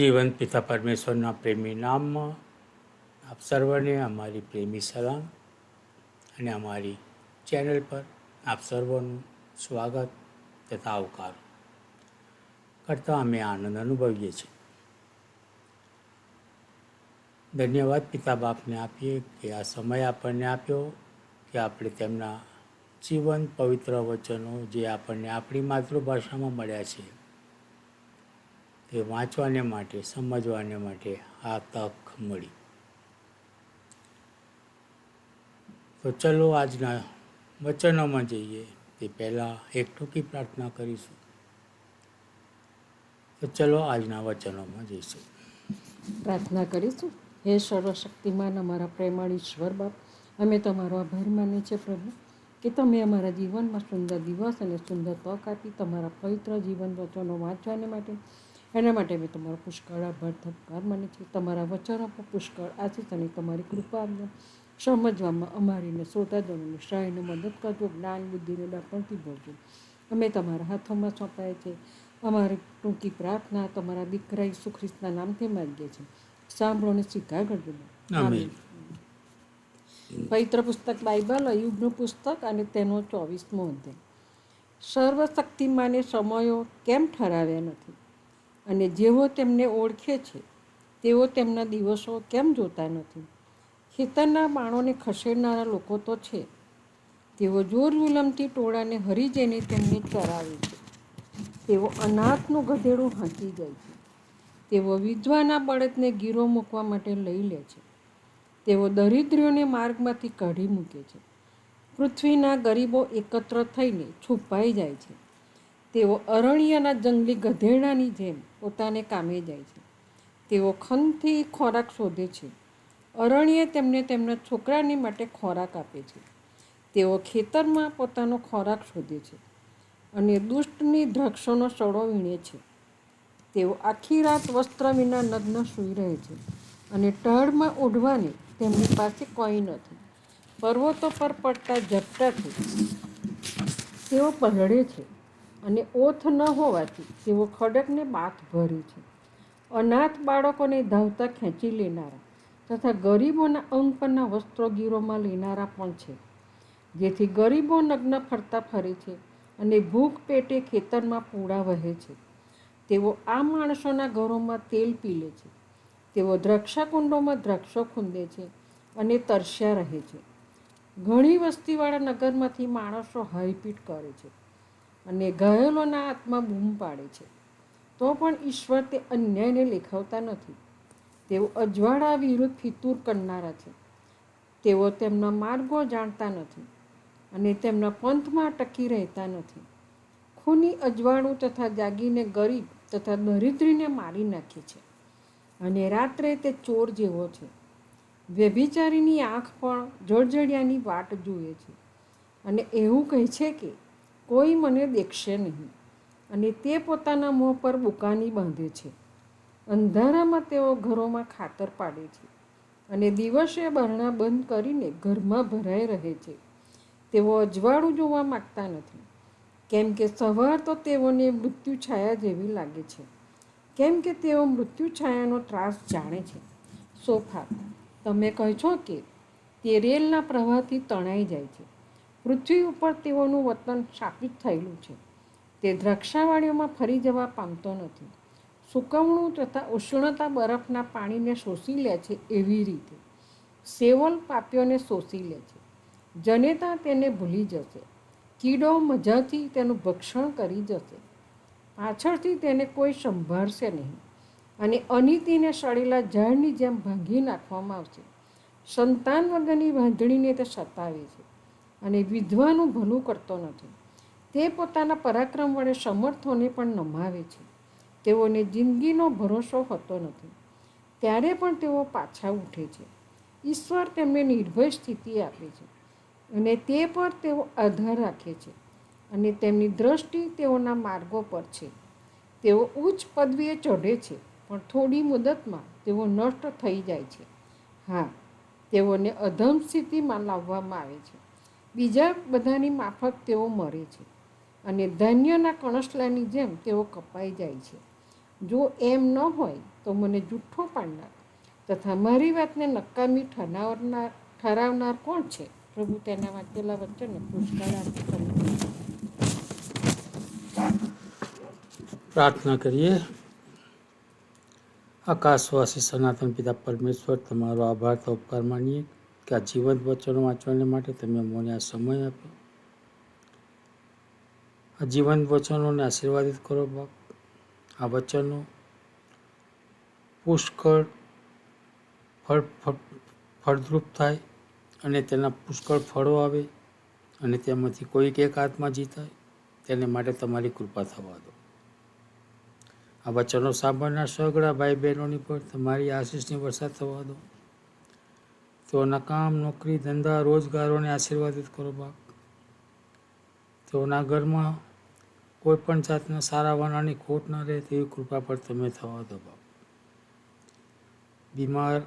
જીવન પિતા પરમેશ્વરના પ્રેમી નામમાં આપ સર્વને અમારી પ્રેમી સલામ અને અમારી ચેનલ પર આપ સર્વનું સ્વાગત તથા આવકાર કરતાં અમે આનંદ અનુભવીએ છીએ. ધન્યવાદ પિતા બાપને આપીએ કે આ સમય આપણને આપ્યો કે આપણે તેમના જીવન પવિત્ર વચનો જે આપણને આપણી માતૃભાષામાં મળ્યા છે તે વાંચવાને માટે, સમજવાને માટે આ તક મળી. તો ચલો આજના વચનોમાં જઈએ. તે પહેલાં એક ટૂંકી પ્રાર્થના કરીશું. તો ચલો આજના વચનોમાં જઈશું. પ્રાર્થના કરીશું. હે સર્વશક્તિમાન, અમારા પ્રેમાળ ઈશ્વર બાપ, અમે તમારો આભાર માનીએ છીએ પ્રભુ, કે તમે અમારા જીવનમાં સુંદર દિવસ અને સુંદર તક આપી તમારા પવિત્ર જીવન વચનો વાંચવાને માટે એના માટે અમે તમારો પુષ્કળ આભાર ધબકાર માનીએ છીએ તમારા વચનો પણ પુષ્કળ આશીષ અને તમારી કૃપા આપજો સમજવામાં અમારીને શ્રોતાજનોને સહાયને મદદ કરજો જ્ઞાન બુદ્ધિને દર્પણથી ભરજો. અમે તમારા હાથોમાં સોંપાય છે. અમારી ટૂંકી પ્રાર્થના તમારા દીકરા ઈસુ ખ્રિસ્તના નામથી માંગીએ છીએ. સાંભળો અને સ્વીકાર કરજો. પવિત્ર પુસ્તક બાઇબલ અયુગનું પુસ્તક અને તેનો ચોવીસમો અધ્યાય. સર્વશક્તિમાને સમયો કેમ ઠરાવ્યા નથી? અને જેઓ તેમને ઓળખે છે, તેઓ તેમના દિવસો કેમ જોતા નથી? ખેતરના બાણોને ખસેડનારા લોકો તો છે. તેઓ જોર જુલમથી ટોળાને હરી જઈને તેમને ચરાવે છે. તેઓ અનાથનું ગધેડું હાંકી જાય છે. તેઓ વિધવાના બળદને ગીરો મૂકવા માટે લઈ લે છે. તેઓ દરિદ્રીઓને માર્ગમાંથી કાઢી મૂકે છે. પૃથ્વીના ગરીબો એકત્ર થઈને છુપાઈ જાય છે. તેઓ અરણ્યના જંગલી ગધેડાની જેમ પોતાને કામે જાય છે. તેઓ ખનથી ખોરાક શોધે છે. અરણ્ય તેમને તેમના છોકરાની માટે ખોરાક આપે છે. તેઓ ખેતરમાં પોતાનો ખોરાક શોધે છે અને દુષ્ટની દ્રાક્ષોનો સડો વીણે છે. તેઓ આખી રાત વસ્ત્ર વિના નગ્ન સૂઈ રહે છે અને ટળમાં ઓઢવાની તેમની પાસે કોઈ નથી. પર્વતો પર પડતા ઝપટાથી તેઓ પલળે છે. અને ઓથ ન હોવાથી તેઓ ખડકને બાથ ભરે છે. અનાથ બાળકોને ધાવતા ખેંચી લેનારા તથા ગરીબોના અંગ પરના વસ્ત્રો ગીરોમાં લેનારા પણ છે. જેથી ગરીબો નગ્ન ફરતા ફરે છે અને ભૂખ પેટે ખેતરમાં પૂડા વહે છે. તેઓ આ માણસોના ઘરોમાં તેલ પી લે છે. તેઓ દ્રક્ષાકુંડોમાં દ્રાક્ષો ખૂંદે છે અને તરસ્યા રહે છે. ઘણી વસ્તીવાળા નગરમાંથી માણસો હાઈપીટ કરે છે. અને ઘાયલોના આત્મા બૂમ પાડે છે. તો પણ ઈશ્વર તે અન્યાયને લેખાવતા નથી. તેઓ અજવાળા વિરુદ્ધ ફિતૂર કરનારા છે. તેઓ તેમના માર્ગો જાણતા નથી અને તેમના પંથમાં ટકી રહેતા નથી. ખૂની અજવાળું તથા જાગીને ગરીબ તથા દરિદ્રીને મારી નાખે છે અને રાત્રે તે ચોર જેવો છે. વ્યભિચારીની આંખ પણ જળજળિયાની વાટ જુએ છે અને એવું કહે છે કે કોઈ મને દેખશે નહીં. અને તે પોતાના મોં પર બુકાની બાંધે છે. અંધારામાં તેઓ ઘરોમાં ખાતર પાડે છે. અને દિવસે બરણા બંધ કરીને ઘરમાં ભરાઈ રહે છે. તેઓ અજવાળું જોવા માગતા નથી. કેમ કે સવાર તો તેઓને મૃત્યુ છાયા જેવી લાગે છે. કેમ કે તેઓ મૃત્યુ છાયાનો ત્રાસ જાણે છે. સોફા, તમે કહો છો કે તે રેલના પ્રવાહથી તણાઈ જાય છે. પૃથ્વી ઉપર તેઓનું વતન સ્થાપિત થયેલું છે. તે દ્રાક્ષાવાળીઓમાં ફરી જવા પામતો નથી. સુકવણું તથા ઉષ્ણતા બરફના પાણીને શોષી લે છે એવી રીતે. સેવલ પાપીઓને શોષી લે છે. જનેતા તેને ભૂલી જશે. કીડો મજાથી તેનું ભક્ષણ કરી જશે. પાછળથી તેને કોઈ સંભાળશે નહીં. અને અનીતિને સડેલા ઝાડની જેમ ભાંગી નાખવામાં આવશે. સંતાન વગરની બાંધણીને તે સતાવે છે. અને વિધવાનું ભલું કરતો નથી. તે પોતાના પરાક્રમ વડે સમર્થોને પણ નમાવે છે. તેઓને જિંદગીનો ભરોસો હોતો નથી. ત્યારે પણ તેઓ પાછા ઉઠે છે. ઈશ્વર તેમને નિર્ભય સ્થિતિ આપે છે અને તે પર તેઓ આધાર રાખે છે અને તેમની દ્રષ્ટિ તેઓના માર્ગો પર છે. તેઓ ઉચ્ચ પદવીએ ચઢે છે, પણ થોડી મુદતમાં તેઓ નષ્ટ થઈ જાય છે. હા, તેઓને અધમ સ્થિતિમાં લાવવામાં આવે છે. બીજા બધાની માફક તેઓ મરે છે અને ધાન્યના કણસલાની જેમ તેઓ કપાઈ જાય છે. જો એમ ન હોય તો મને જુઠ્ઠો પાડનાર તથા મારી વાતને નકામી ઠરાવનાર ઠરાવનાર કોણ છે? પ્રભુ તેના વાંચેલા વચનને આપે પ્રાર્થના કરીએ. આકાશવાસી સનાતન પિતા પરમેશ્વર, તમારો આભાર તો ઉપકાર માનીએ કે આ જીવંત વચનો વાંચવાને માટે તમે મને આ સમય આપ્યો આ જીવંત વચનોને આશીર્વાદિત કરો બાપ. આ વચનો પુષ્કળ ફળ ફળ- ફળદ્રુપ થાય અને તેના પુષ્કળ ફળો આવે અને તેમાંથી કોઈક એક આત્મા જીતાય. તેને માટે તમારી કૃપા થવા દો. આ વચનો સાંભળનાર સગડા ભાઈ બહેનોની પર તમારી આશીષની વરસાદ થવા દો. તેઓના કામ નોકરી, ધંધા, રોજગારોને આશીર્વાદિત કરો બાપ. તેઓના ઘરમાં કોઈ પણ જાતના સારા વાનાની ખોટ ન રહે તેવી કૃપા પર તમે થવા દો બાપ. બીમાર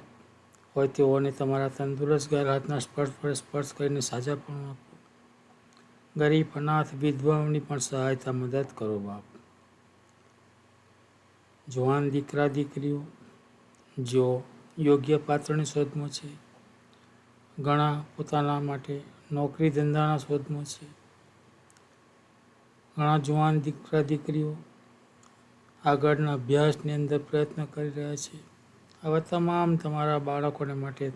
હોય તેઓને તમારા તંદુરસ્ત ઘર હાથના સ્પર્શ પર સ્પર્શ કરીને સાજા પણ આપો. ગરીબ, અનાથ, વિધવાઓની પણ સહાયતા મદદ કરો બાપ. જવાન દીકરા દીકરીઓ, જેઓ યોગ્ય પાત્રની શોધમાં છે ઘણા પોતાના માટે નોકરી ધંધાના શોધમાં છે. ઘણા જુવાન દીકરા દીકરીઓ આગળના અભ્યાસની અંદર પ્રયત્ન કરી રહ્યા છે. આવા તમામ તમારા બાળકોને માટે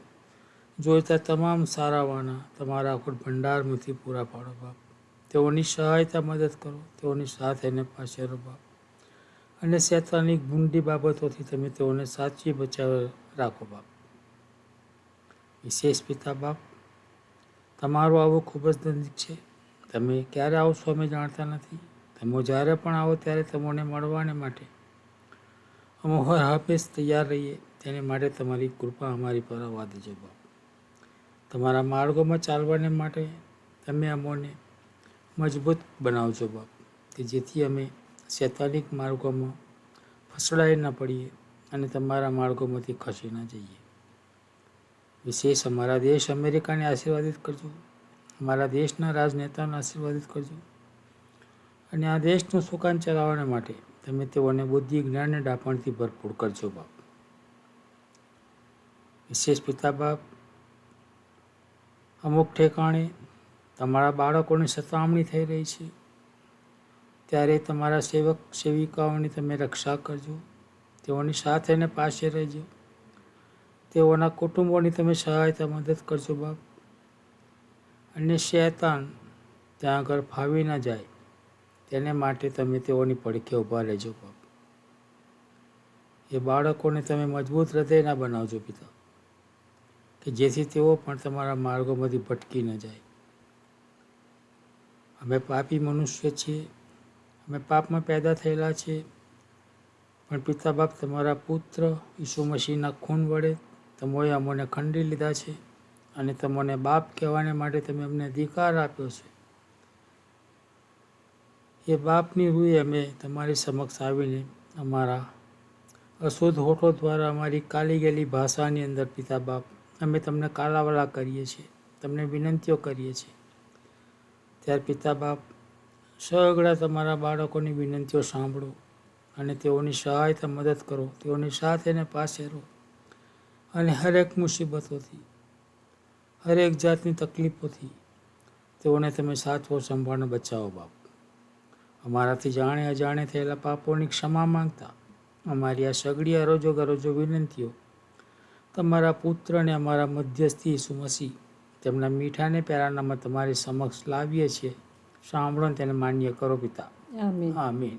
જોઈતા તમામ સારા વાના તમારા અખૂટ ભંડારમાંથી પૂરા પાડો બાપ. તેઓની સહાયતા મદદ કરો, તેઓની સાથ એને પાસે રહો બાપ. અને શેતાની ગુંડી બાબતોથી તમે તેઓને સાચી બચાવ રાખો બાપ. વિશેષ પિતા બાપ. તમારું આવું ખૂબ જ નજીક છે. તમે ક્યારે આવશો અમે જાણતા નથી. તમે જ્યારે પણ આવો ત્યારે તમને મળવાને માટે અમે હર હાફેસ તૈયાર રહીએ. તેને માટે તમારી કૃપા અમારી પર આવવા દેજો બાપ. તમારા માર્ગોમાં ચાલવાને માટે તમે અમોને મજબૂત બનાવજો બાપ. કે જેથી અમે શૈતાનિક માર્ગોમાં ફસડાઈ ન પડીએ અને તમારા માર્ગોમાંથી ખસી ન જઈએ. વિશેષ અમારા દેશ અમેરિકાને આશીર્વાદિત કરજો. અમારા દેશના રાજનેતાઓને આશીર્વાદિત કરજો. અને આ દેશનું સુકાન ચલાવવા માટે તમે તેઓને બુદ્ધિ જ્ઞાન અને ડાપણથી ભરપૂર કરજો બાપ. વિશેષ પિતા બાપ, અમુક ઠેકાણે તમારા બાળકોની સતામણી થઈ રહી છે. ત્યારે તમારા સેવક, સેવિકાઓની તમે રક્ષા કરજો. તેઓની સાથે અને પાસે રહેજો. તેઓના કુટુંબોની તમે સહાયતા, મદદ કરજો બાપ. અને શેતાન ત્યાં આગળ ફાવી ન જાય, તેને માટે તમે તેઓની પડખે ઊભા રહેજો બાપ. એ બાળકોને તમે મજબૂત હૃદયના બનાવજો પિતા, કે જેથી તેઓ પણ તમારા માર્ગોમાંથી ભટકી ન જાય. અમે પાપી મનુષ્ય છીએ, અમે પાપમાં પેદા થયેલા છીએ, પણ પિતા બાપ, તમારા પુત્ર ઈસુ મસીહના ખૂન વડે તમોએ અમોને ખંડી લીધા છે અને તમને બાપ કહેવાને માટે તમે અમને અધિકાર આપ્યો છે. એ બાપની રૂએ અમે તમારી સમક્ષ આવીને અમારા અશુદ્ધ હોઠો દ્વારા અમારી કાલી ગયેલી ભાષાની અંદર પિતા બાપ, અમે તમને કાલાવાલા કરીએ છીએ, તમને વિનંતીઓ કરીએ છીએ. ત્યાર પિતા બાપ સગળા તમારા બાળકોની વિનંતીઓ સાંભળો અને તેઓની સહાયતા મદદ કરો, તેઓની સાથે ને પાસે રહો. અને હરેક મુસીબતોથી હરેક જાતની તકલીફોથી તેઓને તમે સાચવો સંભાળને બચાવો બાપ. અમારાથી જાણે અજાણે થયેલા પાપોની ક્ષમા માંગતા અમારી આ સગડી અરોજો ગરોજો વિનંતીઓ તમારા પુત્રને અમારા મધ્યસ્થી સુમસી તેમના મીઠાને પહેરાનામાં તમારી સમક્ષ લાવીએ છીએ. સાંભળો તેને માન્ય કરો પિતા. આમીન. આમીન.